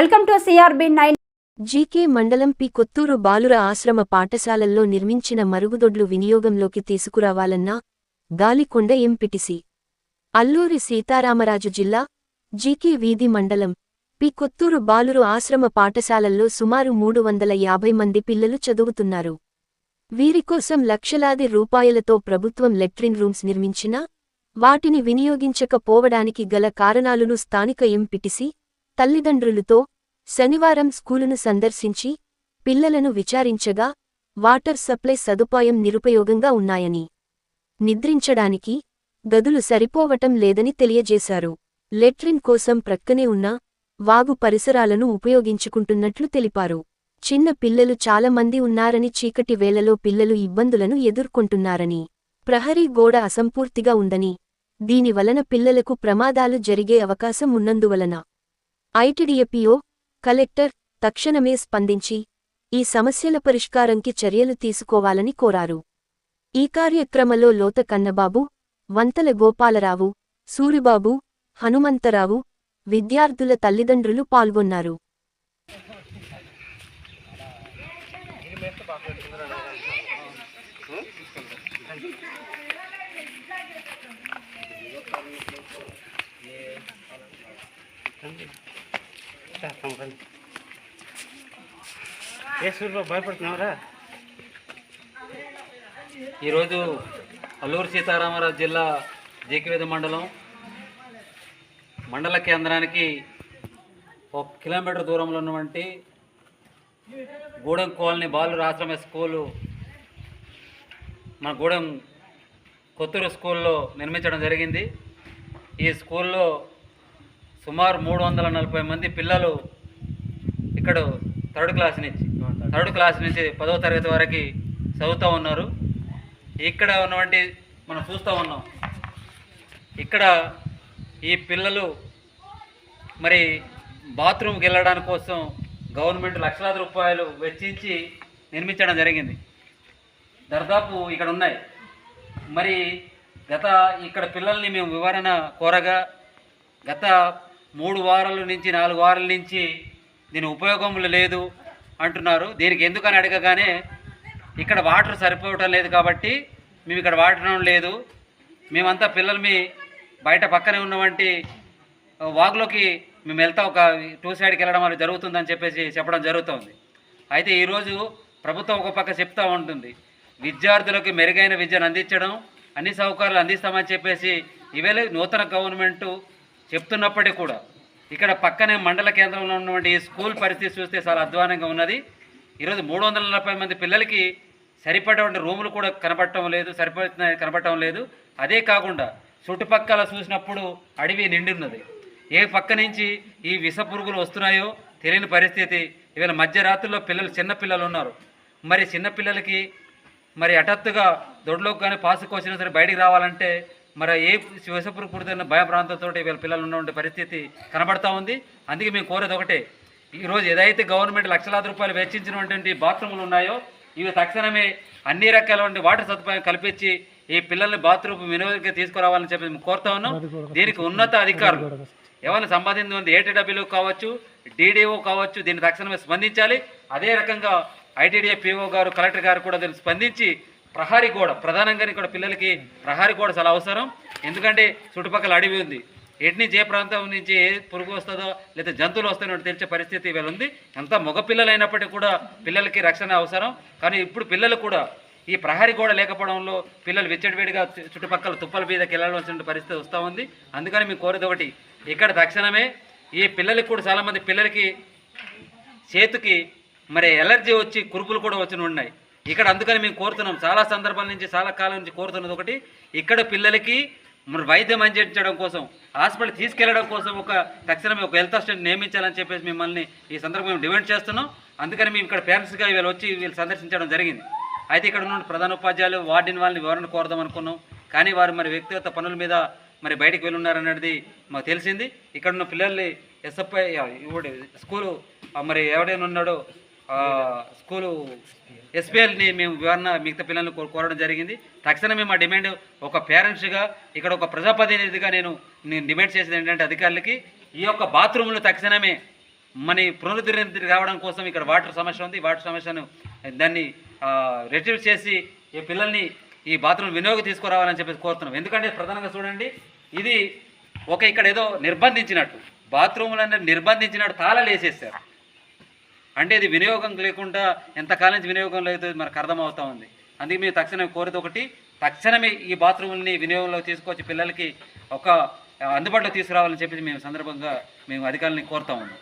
Welcome to CRB nine. GK మండలం P Kotturu బాలుర ఆశ్రమ పాఠశాలల్లో నిర్మించిన మరుగుదొడ్లు వినియోగంలోకి తీసుకురావాలన్న గాలికొండ ఎంపిటిసి. అల్లూరి సీతారామరాజు జిల్లా జీకే వీధి మండలం పి కొత్తూరు బాలురు ఆశ్రమ పాఠశాలల్లో సుమారు మూడు వందల యాభై మంది పిల్లలు చదువుతున్నారు. వీరికోసం లక్షలాది రూపాయలతో ప్రభుత్వం లెట్రిన్ రూమ్స్ నిర్మించినా వాటిని వినియోగించకపోవడానికి గల కారణాలను స్థానిక ఎంపిటిసి తల్లిదండ్రులతో శనివారం స్కూలును సందర్శించి పిల్లలను విచారించగా వాటర్ సప్లై సదుపాయం నిరుపయోగంగా ఉన్నాయని నిద్రించడానికి గదులు సరిపోవటం లేదని తెలియజేశారు. లెట్రిన్ కోసం ప్రక్కనే ఉన్న వాగు పరిసరాలను ఉపయోగించుకుంటున్నట్లు తెలిపారు. చిన్న పిల్లలు చాలామంది ఉన్నారని చీకటి వేళలో పిల్లలు ఇబ్బందులను ఎదుర్కొంటున్నారని ప్రహరీ గోడ అసంపూర్తిగా ఉందని దీనివలన పిల్లలకు ప్రమాదాలు జరిగే అవకాశం ఉన్నందువలన ఐటిడిఎపిఓ కలెక్టర్ తక్షణమే స్పందించి ఈ సమస్యల పరిష్కారంకి చర్యలు తీసుకోవాలని కోరారు. ఈ కార్యక్రమంలో లోత కన్నబాబు వంతల గోపాలరావు సూరిబాబు హనుమంతరావు విద్యార్థుల తల్లిదండ్రులు పాల్గొన్నారు. ఏ సూర్యబాబు భయపడుతున్నావురా? ఈరోజు అల్లూరు సీతారామరాజు జిల్లా జీకివేద మండలం మండల కేంద్రానికి ఒక కిలోమీటర్ దూరంలో ఉన్నటువంటి గూడెం కాలనీ బాలుర ఆశ్రమ స్కూలు మన గూడెం కొత్తూరు స్కూల్లో నిర్మించడం జరిగింది. ఈ స్కూల్లో సుమారు మూడు వందల నలభై మంది పిల్లలు ఇక్కడ థర్డ్ క్లాస్ నుంచి థర్డ్ క్లాస్ నుంచి పదవ తరగతి వరకు చదువుతూ ఉన్నారు. ఇక్కడ ఉన్నటువంటి మనం చూస్తూ ఉన్నాం. ఇక్కడ ఈ పిల్లలు మరి బాత్రూమ్కి వెళ్ళడానికి కోసం గవర్నమెంట్ లక్షలాది రూపాయలు వెచ్చించి నిర్మించడం జరిగింది. దర్దాపు ఇక్కడ ఉన్నాయి. మరి గత ఇక్కడ పిల్లల్ని మేము వివరణ కోరగా గత మూడు వారాల నుంచి నాలుగు వారాల నుంచి దీని ఉపయోగం లేదు అంటున్నారు. దీనికి ఎందుకని అడగగానే ఇక్కడ వాటర్ సరిపోవటం లేదు కాబట్టి మేము ఇక్కడ వాడటం లేదు. మేమంతా పిల్లల్ని బయట పక్కనే ఉన్నవంటి వాగులోకి మేము వెళ్తా ఒక టూ సైడ్కి వెళ్ళడం అనేది జరుగుతుందని చెప్పేసి చెప్పడం జరుగుతుంది. అయితే ఈరోజు ప్రభుత్వం ఒక పక్క చెప్తూ ఉంటుంది. విద్యార్థులకు మెరుగైన విద్యను అందించడం అన్ని సౌకర్యాలు అందిస్తామని చెప్పేసి ఇవేళ నూతన గవర్నమెంటు చెప్తున్నప్పటికీ కూడా ఇక్కడ పక్కనే మండల కేంద్రంలో ఉన్నటువంటి స్కూల్ పరిస్థితి చూస్తే చాలా అధ్వానంగా ఉన్నది. ఈరోజు మూడు వందల నలభై మంది పిల్లలకి సరిపడేటువంటి రూములు కూడా కనబడటం లేదు సరిపడుతున్న కనబడటం లేదు. అదే కాకుండా చుట్టుపక్కల చూసినప్పుడు అడవి నిండున్నది. ఏ పక్క నుంచి ఈ విష పురుగులు వస్తున్నాయో తెలియని పరిస్థితి. ఇవాళ మధ్యరాత్రిలో పిల్లలు చిన్న పిల్లలు ఉన్నారు. మరి చిన్నపిల్లలకి మరి హఠాత్తుగా దొడ్లోకి కానీ పాసుకు వచ్చినా సరే బయటికి రావాలంటే మరి ఏ విషపురుగు పుడుతున్న భయ ప్రాంతంతో వీళ్ళ పిల్లలు ఉన్నటువంటి పరిస్థితి కనబడతా ఉంది. అందుకే మేము కోరేది ఒకటే. ఈరోజు ఏదైతే గవర్నమెంట్ లక్షలాది రూపాయలు వెచ్చించినటువంటి బాత్రూములు ఉన్నాయో ఇవి తక్షణమే అన్ని రకాలైన వాటర్ సదుపాయం కల్పించి ఈ పిల్లల్ని బాత్రూమ్ వినియోగంగా తీసుకురావాలని చెప్పి మేము కోరుతా ఉన్నాం. దీనికి ఉన్నత అధికారులు ఎవరిని సంబంధించి ఉంది? ఏటీడబ్ల్యూ కావచ్చు డీడీఓ కావచ్చు దీన్ని తక్షణమే స్పందించాలి. అదే రకంగా ఐటీడీఏ పీఓ గారు కలెక్టర్ గారు కూడా దీన్ని స్పందించి ప్రహారీ గోడ. ప్రధానంగా ఇక్కడ పిల్లలకి ప్రహారీ గోడ చాలా అవసరం. ఎందుకంటే చుట్టుపక్కల అడవి ఉంది. ఎట్ని ఏ ప్రాంతం నుంచి ఏ పురుగు వస్తుందో లేదా జంతువులు వస్తాయో తెలిసే పరిస్థితి వీళ్ళు ఉంది. ఎంత మగ పిల్లలు అయినప్పటికీ కూడా పిల్లలకి రక్షణ అవసరం. కానీ ఇప్పుడు పిల్లలు కూడా ఈ ప్రహరీ గోడ లేకపోవడంలో పిల్లలు విచ్చడివేడిగా చుట్టుపక్కల తుప్పల మీదకి వెళ్ళాల్సిన పరిస్థితి వస్తూ ఉంది. అందుకని మేము కోరేది ఒకటి ఇక్కడ తక్షణమే ఈ పిల్లలకి కూడా చాలామంది పిల్లలకి చేతికి మరి ఎలర్జీ వచ్చి కురుపులు కూడా వచ్చి ఉన్నాయి. ఇక్కడ అందుకని మేము కోరుతున్నాం. చాలా సందర్భాల నుంచి చాలా కాలం నుంచి కోరుతున్నది ఒకటి ఇక్కడ పిల్లలకి మరి వైద్యం అందించడం కోసం హాస్పిటల్ తీసుకెళ్ళడం కోసం ఒక తక్షణమే ఒక హెల్త్ అసిస్టెంట్ నియమించాలని చెప్పేసి మిమ్మల్ని ఈ సందర్భంగా మేము డిమాండ్ చేస్తున్నాం. అందుకని మేము ఇక్కడ పేరెంట్స్గా వీళ్ళు వచ్చి వీళ్ళు సందర్శించడం జరిగింది. అయితే ఇక్కడ ఉన్న ప్రధాన ఉపాధ్యాయులు వార్డిన్ వాళ్ళని వివరణ కోరదాం అనుకున్నాం. కానీ వారు మరి వ్యక్తిగత పనుల మీద మరి బయటికి వెళ్ళున్నారనేది మాకు తెలిసింది. ఇక్కడ ఉన్న పిల్లల్ని ఎస్ఎఫ్ఐ స్కూలు మరి ఎవడైనా ఉన్నాడో స్కూలు ఎస్పీఎల్ని మేము వివరణ మిగతా పిల్లల్ని కోరడం జరిగింది. తక్షణమే మా డిమాండ్ ఒక పేరెంట్స్గా ఇక్కడ ఒక ప్రజాప్రతినిధిగా నేను నేను డిమాండ్ చేసేది ఏంటంటే అధికారులకి ఈ యొక్క బాత్రూములు తక్షణమే మన పునరుద్ధరణ రావడం కోసం ఇక్కడ వాటర్ సమస్య ఉంది. వాటర్ సమస్యను దాన్ని రెట్యూస్ చేసి ఈ పిల్లల్ని ఈ బాత్రూమ్ వినియోగం తీసుకురావాలని చెప్పేసి కోరుతున్నాం. ఎందుకంటే ప్రధానంగా చూడండి ఇది ఒక ఇక్కడ ఏదో నిర్బంధించినట్టు బాత్రూములన్నీ నిర్బంధించినట్టు తాళాలు వేసేస్తారు అంటే ఇది వినియోగం లేకుండా ఎంతకాలం నుంచి వినియోగం లేదు మనకు అర్థమవుతా ఉంది. అందుకే మేము తక్షణమే కోరిత ఒకటి తక్షణమే ఈ బాత్రూముల్ని వినియోగంలో తీసుకొచ్చి పిల్లలకి ఒక అందుబాటులో తీసుకురావాలని చెప్పేసి మేము సందర్భంగా మేము అధికారులని కోరుతా ఉన్నాం.